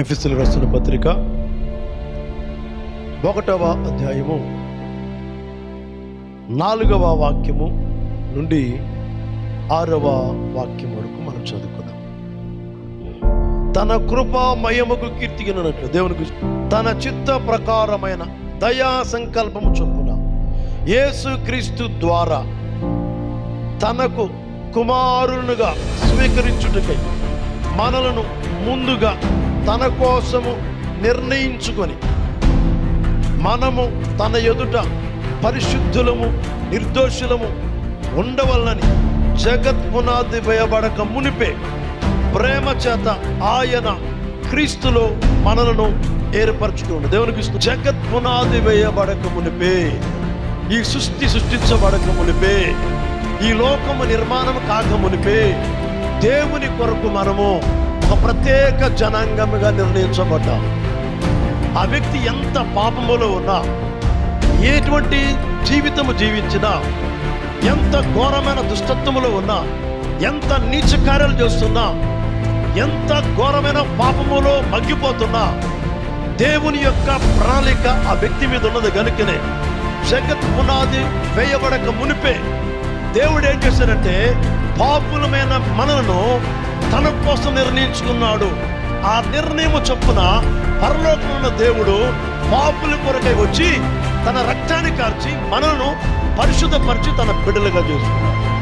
FSL రాస్తున్న పత్రిక ఒకటవ అధ్యాయము. నాలుగవ వాక్యము నుండి ఆరవ వాక్యం వరకు మనం చదువుకుందాం. తన కృపామయముకు కీర్తిగినట్లు దేవునికి తన చిత్త ప్రకారమైన దయా సంకల్పము చొప్పున యేసుక్రీస్తు ద్వారా తనకు కుమారునుగా స్వీకరించుటకై మనలను ముందుగా తన కోసము నిర్ణయించుకొని మనము తన ఎదుట పరిశుద్ధులము నిర్దోషులము ఉండవల్లని జగత్ పునాది వేయబడక మునిపే ప్రేమ చేత ఆయన క్రీస్తులో మనలను ఏర్పరచుకోండి. దేవునికి జగత్ పునాది వేయబడక మునిపే ఈ సృష్టి సృష్టించబడక మునిపే ఈ లోకము నిర్మాణం కాక మునిపే దేవుని కొరకు మనము ఒక ప్రత్యేక జనాంగముగా నిర్ణయించబడ్డాం. ఆ వ్యక్తి ఎంత పాపములో ఉన్నా ఎటువంటి జీవితము జీవించినా ఎంత ఘోరమైన దుష్టత్వములో ఉన్నా ఎంత నీచ కార్యాలు చేస్తున్నా ఎంత ఘోరమైన పాపములో మగ్గిపోతున్నా దేవుని యొక్క ప్రణాళిక ఆ వ్యక్తి మీద ఉన్నది కనుకనే జగత్ పునాది వేయబడక మునిపే దేవుడు ఏం చేశాడంటే పాపులమైన మనలను తన కోసం నిర్ణయించుకున్నాడు. ఆ నిర్ణయము చొప్పున పరలోకమున్న దేవుడు పాపుల కొరకై వచ్చి తన రక్తాన్ని కార్చి మనలను పరిశుద్ధపరిచి తన బిడ్డలుగా చేసుకున్నాడు